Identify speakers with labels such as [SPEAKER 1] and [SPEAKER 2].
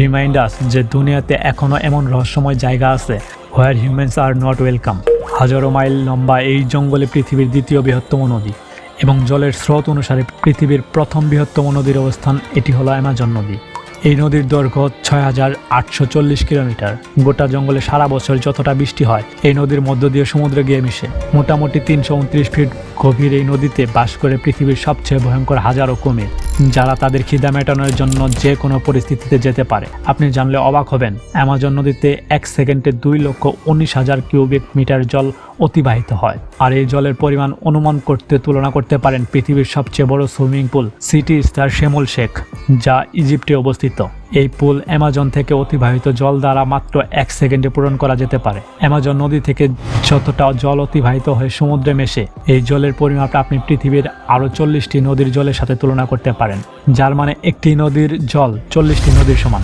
[SPEAKER 1] Remind আস যে দুনিয়াতে এখনও এমন রহস্যময় জায়গা আছে where humans are not welcome হাজারো মাইল লম্বা এই জঙ্গলে পৃথিবীর দ্বিতীয় বৃহত্তম নদী এবং জলের স্রোত অনুসারে পৃথিবীর প্রথম বৃহত্তম নদীর অবস্থান এটি হলো অ্যামাজন নদী। এই নদীর দৈর্ঘ্য ছয় হাজার আটশো চল্লিশ কিলোমিটার। গোটা জঙ্গলে সারা বছর যতটা বৃষ্টি হয়, এই নদীর মধ্য দিয়ে সমুদ্রে গিয়ে মিশে। মোটামুটি তিনশো উনত্রিশ ফিট গভীর এই নদীতে বাস করে পৃথিবীর সবচেয়ে ভয়ঙ্কর হাজারো কুমির। যারা তাদের খিদা মেটানোর জন্য যে কোনো পরিস্থিতিতে যেতে পারে। আপনি জানলে অবাক হবেন, অ্যামাজন নদীতে এক সেকেন্ডে দুই লক্ষ উনিশ হাজার কিউবিক মিটার জল অতিবাহিত হয়। আর এই জলের পরিমাণ অনুমান করতে, তুলনা করতে পারেন পৃথিবীর সবচেয়ে বড় swimming pool city star Sharm el Sheikh, যা ইজিপ্টে অবস্থিত। এই পুল অ্যামাজন থেকে অতিবাহিত জল দ্বারা মাত্র এক সেকেন্ডে পূরণ করা যেতে পারে। অ্যামাজন নদী থেকে যতটা জল অতিবাহিত হয়ে সমুদ্রে মেশে, এই জলের পরিমাপ আপনি পৃথিবীর আরও চল্লিশটি নদীর জলের সাথে তুলনা করতে পারেন, যার মানে একটি নদীর জল চল্লিশটি নদীর সমান।